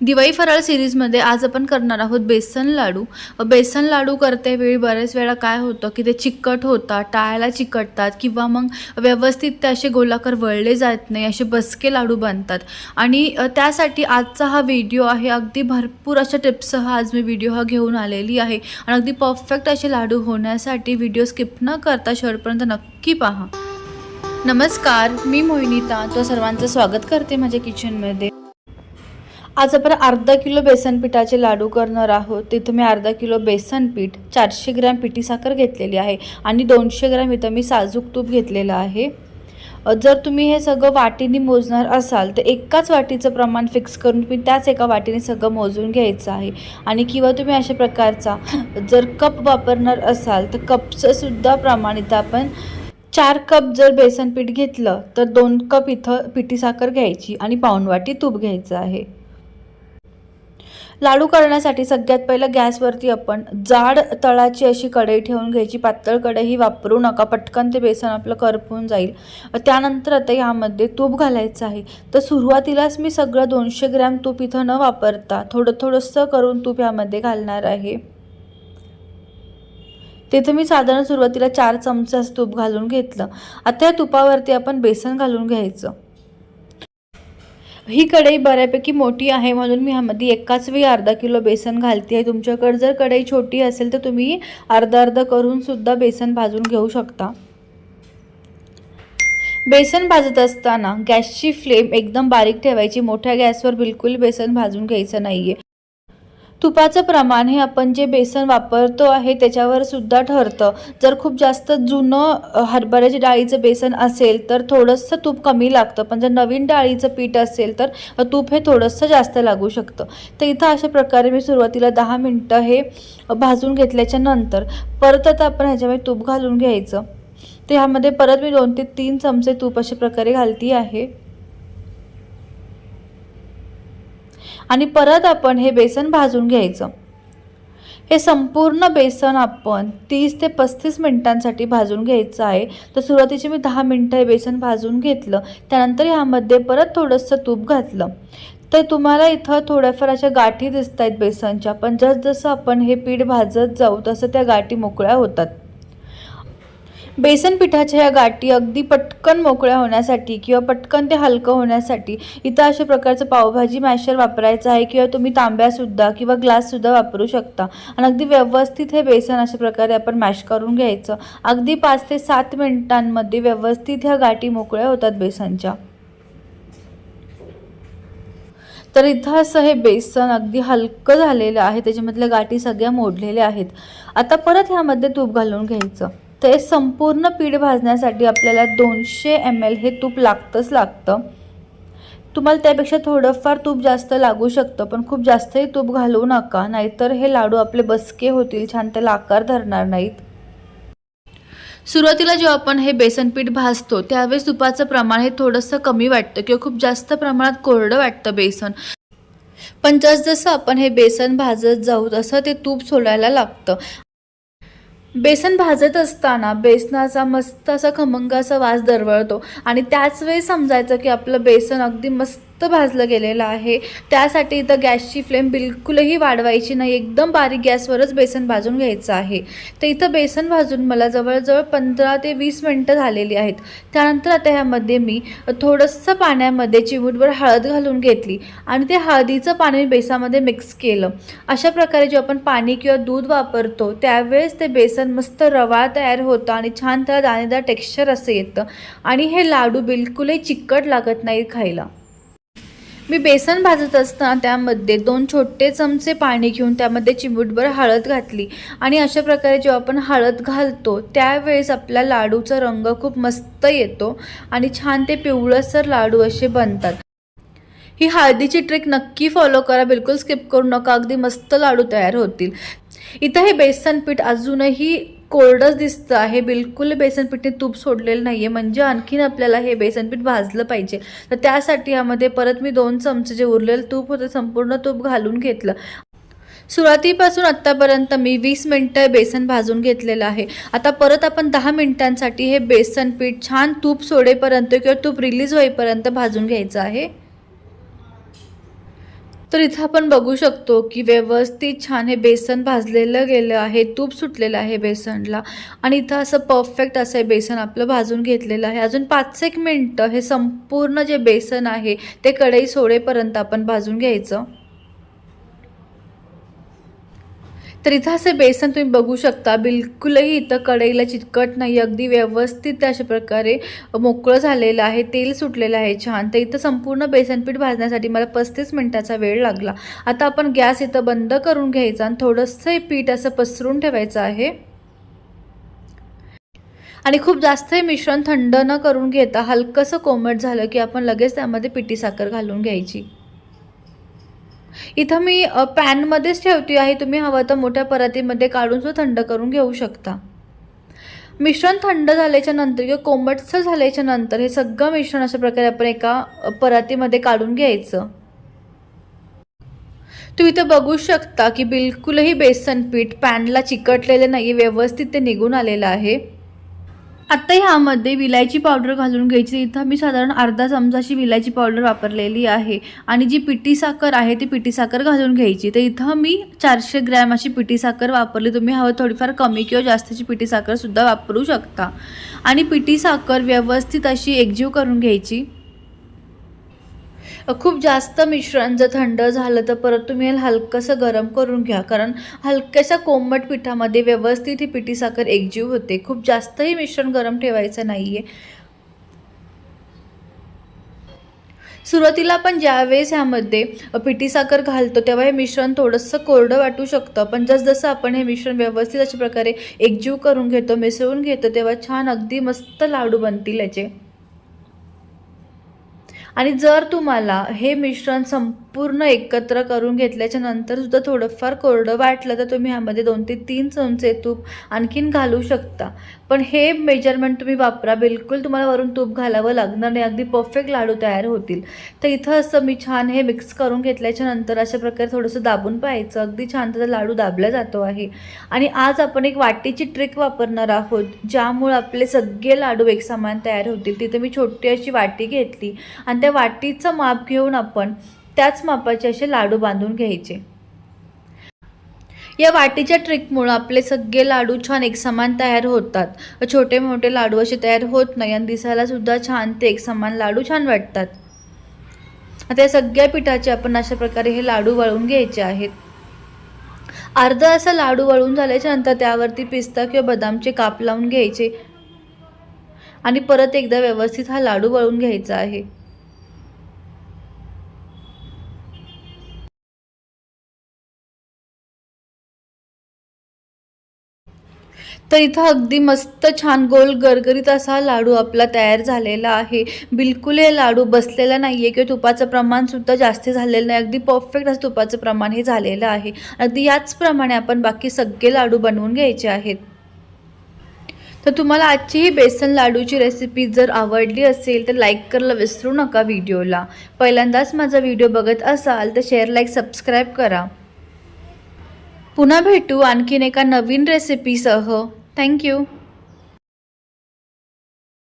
दिवाळी फराळ सिरीजमध्ये आज आपण करणार आहोत बेसन लाडू. बेसन लाडू करते वेळी बऱ्याच वेळा काय होतं की ते चिकट होतात टाळायला चिकटतात किंवा मग व्यवस्थित ते असे गोलाकार वळले जात नाही असे बसके लाडू बनतात. आणि त्यासाठी आजचा हा व्हिडिओ आहे. अगदी भरपूर अशा टिप्ससह आज मी व्हिडिओ हा घेऊन आलेली आहे. आणि अगदी परफेक्ट असे लाडू होण्यासाठी व्हिडिओ स्किप न करता शेवटपर्यंत नक्की पहा. नमस्कार मी मोहिनीता. तो सर्वांचं स्वागत करते माझ्या किचनमध्ये आज आपण अर्धा किलो बेसन पिठाचे लाडू करणार आहोत. तिथं मी अर्धा किलो बेसन पीठ चारशे ग्रॅम पिठी साखर घेतलेली आहे आणि दोनशे ग्रॅम इथं मी साजूक तूप घेतलेलं आहे. जर तुम्ही हे सगळं वाटीने मोजणार असाल तर एकाच वाटीचं प्रमाण फिक्स करून तुम्ही त्याच एका वाटीने सगळं मोजून घ्यायचं आहे. आणि किंवा तुम्ही अशा प्रकारचा जर कप वापरणार असाल तर कपचंसुद्धा प्रमाण इथं आपण चार कप जर बेसन पीठ घेतलं तर दोन कप इथं पिठी साखर घ्यायची आणि पाऊण वाटी तूप घ्यायचं आहे. लाडू करण्यासाठी सगळ्यात पहिलं गॅसवरती आपण जाड तळाची अशी कढई ठेवून घ्यायची. पातळ कढई वापरू नका. पटकन ते बेसन आपलं करपून जाईल. त्यानंतर आता यामध्ये तूप घालायचं आहे. तर सुरुवातीलाच मी सगळं दोनशे ग्रॅम तूप इथं न वापरता थोडं थोडंसं करून तूप यामध्ये घालणार आहे. तिथं मी साधारण सुरुवातीला चार चमचे तूप घालून घेतलं. आता या तुपावरती आपण बेसन घालून घ्यायचं. ही कढई बऱ्यापैकी मोठी आहे म्हणून मी ह्यामध्ये एकाच वेळी अर्धा किलो बेसन घालते आहे. तुमच्याकडे जर कढई छोटी असेल तर तुम्ही अर्धा अर्धा करूनसुद्धा बेसन भाजून घेऊ शकता. बेसन भाजत असताना गॅसची फ्लेम एकदम बारीक ठेवायची. मोठ्या गॅसवर बिलकुल बेसन भाजून घ्यायचं नाही आहे तुपाचं प्रमाण हे आपण जे बेसन वापरतो आहे त्याच्यावर सुद्धा ठरतं. जर खूप जास्त जुनं हरभऱ्याच्या डाळीचं बेसन असेल तर थोडंसं तूप कमी लागतं. पण जर नवीन डाळीचं पीठ असेल तर तूप हे थोडंसं जास्त लागू शकतं. तर इथं अशा प्रकारे मी सुरुवातीला दहा मिनटं हे भाजून घेतल्याच्या नंतर परत आता आपण ह्याच्यामध्ये तूप घालून घ्यायचं. तर ह्यामध्ये परत मी दोन ते तीन चमचे तूप अशा प्रकारे घालती आहे आणि परत आपण हे बेसन भाजून घ्यायचं. हे संपूर्ण बेसन आपण तीस ते पस्तीस मिनिटांसाठी भाजून घ्यायचं आहे. तर सुरुवातीचे मी दहा मिनटं हे बेसन भाजून घेतलं. त्यानंतर ह्यामध्ये परत थोडंसं तूप घातलं. तर तुम्हाला इथं थोड्याफार अशा गाठी दिसत आहेत बेसनच्या. पण जसजसं आपण हे पीठ भाजत जाऊ तसं त्या गाठी मोकळ्या होतात. बेसन पिठाच्या ह्या गाठी अगदी पटकन मोकळ्या होण्यासाठी किंवा पटकन ते हलकं होण्यासाठी इथं अशा प्रकारचं पावभाजी मॅशर वापरायचं आहे किंवा तुम्ही तांब्यासुद्धा किंवा ग्लाससुद्धा वापरू शकता. आणि अगदी व्यवस्थित हे बेसन अशा प्रकारे आपण मॅश करून घ्यायचं. अगदी पाच ते सात मिनिटांमध्ये व्यवस्थित ह्या गाठी मोकळ्या होतात बेसनच्या. तर इथं असं हे बेसन अगदी हलकं झालेलं आहे. त्याच्यामधल्या गाठी सगळ्या मोडलेल्या आहेत. आता परत ह्यामध्ये तूप घालून घ्यायचं. तर हे संपूर्ण पीठ भाजण्यासाठी आपल्याला दोनशे एम एल हे तूप लागतंच लागतं. तुम्हाला त्यापेक्षा थोडंफार तूप जास्त लागू शकतं पण खूप जास्तही तूप घालवू नका नाहीतर हे लाडू आपले बसके होतील छान त्याला आकार धरणार नाहीत. सुरुवातीला जेव्हा आपण हे बेसन पीठ भाजतो त्यावेळेस तुपाचं प्रमाण हे थोडंसं कमी वाटतं किंवा खूप जास्त प्रमाणात कोरडं वाटतं बेसन. पण जसजसं आपण हे बेसन भाजत जाऊ तसं ते तूप सोडायला लागतं. बेसन भाजत असताना बेसनाचा मस्त असा खमंग असा वास दरवळतो. आणि त्याच वेळी समजायचं की आपलं बेसन अगदी मस्त भाजलं गेलेलं आहे. त्यासाठी इथं गॅसची फ्लेम बिलकुलही वाढवायची नाही. एकदम बारीक गॅसवरच बेसन भाजून घ्यायचं आहे. तर इथं बेसन भाजून मला जवळजवळ पंधरा ते वीस मिनटं झालेली आहेत. त्यानंतर आता ह्यामध्ये मी थोडंसं पाण्यामध्ये चिमूटभर हळद घालून घेतली आणि ते हळदीचं पाणी मी बेसामध्ये मिक्स केलं. अशा प्रकारे जेव्हा आपण पाणी किंवा दूध वापरतो त्यावेळेस ते बेसन मस्त रवाळ तयार होतं आणि छान त्याला दाणेदार टेक्स्चर असं येतं. आणि हे लाडू बिलकुलही चिकट लागत नाही खायला. मी बेसन भाजत असताना त्यामध्ये दोन छोटे चमचे पाणी घेऊन त्यामध्ये चिमूटभर हळद घातली. आणि अशा प्रकारे जेव्हा आपण हळद घालतो त्यावेळेस आपल्या लाडूचा रंग खूप मस्त येतो आणि छान ते पिवळसर लाडू असे बनतात. ही हळदीची ट्रिक नक्की फॉलो करा. बिलकुल स्किप करू नका. अगदी मस्त लाडू तयार होतील. इथं हे बेसन पीठ अजूनही कोरडंच दिसतं आहे. बिलकुल बेसन पीठने तूप सोडलेलं नाही आहे म्हणजे आणखीन आपल्याला हे बेसन पीठ भाजलं पाहिजे. तर त्यासाठी यामध्ये परत मी दोन चमचे जे उरलेलं तूप होतं संपूर्ण तूप घालून घेतलं. सुरुवातीपासून आत्तापर्यंत मी वीस मिनटं बेसन भाजून घेतलेलं आहे. आता परत आपण दहा मिनटांसाठी हे बेसन पीठ छान तूप सोडेपर्यंत किंवा तूप रिलीज होईपर्यंत भाजून घ्यायचं आहे. तर इथं आपण बघू शकतो की व्यवस्थित छान हे बेसन भाजलेलं गेलं आहे तूप सुटलेलं आहे बेसनला. आणि इथं असं परफेक्ट असं हे बेसन आपलं भाजून घेतलेलं आहे. अजून पाच एक मिनटं हे संपूर्ण जे बेसन आहे ते कढई सोडेपर्यंत आपण भाजून घ्यायचं. तर इथं असे बेसन तुम्ही बघू शकता. बिलकुलही इथं कढईला चिटकट नाही अगदी व्यवस्थित अशा प्रकारे मोकळं झालेलं आहे तेल सुटलेलं आहे छान. तर इथं संपूर्ण बेसनपीठ भाजण्यासाठी मला पस्तीस मिनटाचा वेळ लागला. आता आपण गॅस इथं बंद करून घ्यायचा आणि थोडंसं हे पीठ असं पसरून ठेवायचं आहे. आणि खूप जास्त हे मिश्रण थंड न करून घेता हलकंसं कोमट झालं की आपण लगेच त्यामध्ये पिठी साखर घालून घ्यायची. इथं मी पॅनमध्येच ठेवते आहे. तुम्ही हवं तर मोठ्या परातीमध्ये काढून सुद्धा थंड करून घेऊ शकता. मिश्रण थंड झाल्याच्यानंतर किंवा कोमटसं झाल्याच्यानंतर हे सगळं मिश्रण अशा प्रकारे आपण एका परातीमध्ये काढून घ्यायचं. तुम्ही इथं बघू शकता की बिलकुलही बेसन पीठ पॅनला चिकटलेलं नाही व्यवस्थित ते निघून आलेलं आहे. आत्ता ह्यामध्ये विलायची पावडर घालून घ्यायची. इथं मी साधारण अर्धा चमचाची विलायची पावडर वापरलेली आहे. आणि जी पिटी साखर आहे ती पिटी साखर घालून घ्यायची. तर इथं मी चारशे ग्रॅम अशी पिटी साखर वापरली. तुम्ही हवं थोडीफार कमी किंवा जास्तीची पिटी साखरसुद्धा वापरू शकता. आणि पिटी साखर व्यवस्थित अशी एकजीव करून घ्यायची. खूप जास्त मिश्रण जर थंड झालं तर परत तुम्ही हलकंसं गरम करून घ्या. कारण हलक्याशा कोमट पिठामध्ये व्यवस्थित ही पिठी साखर एकजीव होते. खूप जास्तही मिश्रण गरम ठेवायचं नाही आहे सुरुवातीला आपण ज्यावेळेस ह्यामध्ये पिठी साखर घालतो तेव्हा हे मिश्रण थोडंसं कोरडं वाटू शकतं. पण जसजसं आपण हे मिश्रण व्यवस्थित अशा प्रकारे एकजीव करून घेतो मिसळून घेतो तेव्हा छान अगदी मस्त लाडू बनतील याचे. आणि जर तुम्हाला हे मिश्रण संपूर्ण एकत्र करून घेतल्याच्या नंतरसुद्धा थोडंफार कोरडं वाटलं तर तुम्ही ह्यामध्ये दोन ते तीन चमचे तूप आणखीन घालू शकता. पण हे मेजरमेंट तुम्ही वापरा. बिलकुल तुम्हाला वरून तूप घालावं लागणार नाही. अगदी परफेक्ट लाडू तयार होतील. तर इथं असं मी छान हे मिक्स करून घेतल्याच्या नंतर अशा प्रकारे थोडंसं दाबून पाहायचं. अगदी छान त्याचा लाडू दाबला जातो आहे. आणि आज आपण एक वाटीची ट्रिक वापरणार आहोत ज्यामुळे आपले सगळे लाडू एकसमान तयार होतील. तिथे मी छोटी अशी वाटी घेतली आणि त्या वाटीचं माप घेऊन आपण त्याच मापाचे असे लाडू बांधून घ्यायचे. या वाटीच्या ट्रिकमुळं आपले सगळे लाडू छान एकसमान तयार होतात. छोटे मोठे लाडू असे तयार होत नाही आणि दिसायलासुद्धा छान ते एकसमान लाडू छान वाटतात. आता या सगळ्या पिठाचे आपण अशा प्रकारे हे लाडू वळून घ्यायचे आहेत. अर्धा असा लाडू वळून झाल्याच्यानंतर त्यावरती पिस्ता किंवा बदामचे काप लावून घ्यायचे. आणि परत एकदा व्यवस्थित हा लाडू वळून घ्यायचा आहे. तर इथं अगदी मस्त छान गोल गरगरीत असा लाडू आपला तयार झालेला आहे. बिलकुल हे लाडू बसलेला नाही आहे किंवा तुपाचं प्रमाणसुद्धा जास्त झालेलं नाही. अगदी परफेक्ट असं तुपाचं प्रमाण हे झालेलं आहे. अगदी याचप्रमाणे आपण बाकी सगळे लाडू बनवून घ्यायचे आहेत. तर तुम्हाला आजची ही बेसन लाडूची रेसिपी जर आवडली असेल तर लाईक करायला विसरू नका व्हिडिओला. पहिल्यांदाच माझा व्हिडिओ बघत असाल तर शेअर लाईक सबस्क्राईब करा. पुन्हा भेटू आणखीन एका नवीन रेसिपीसह Thank you.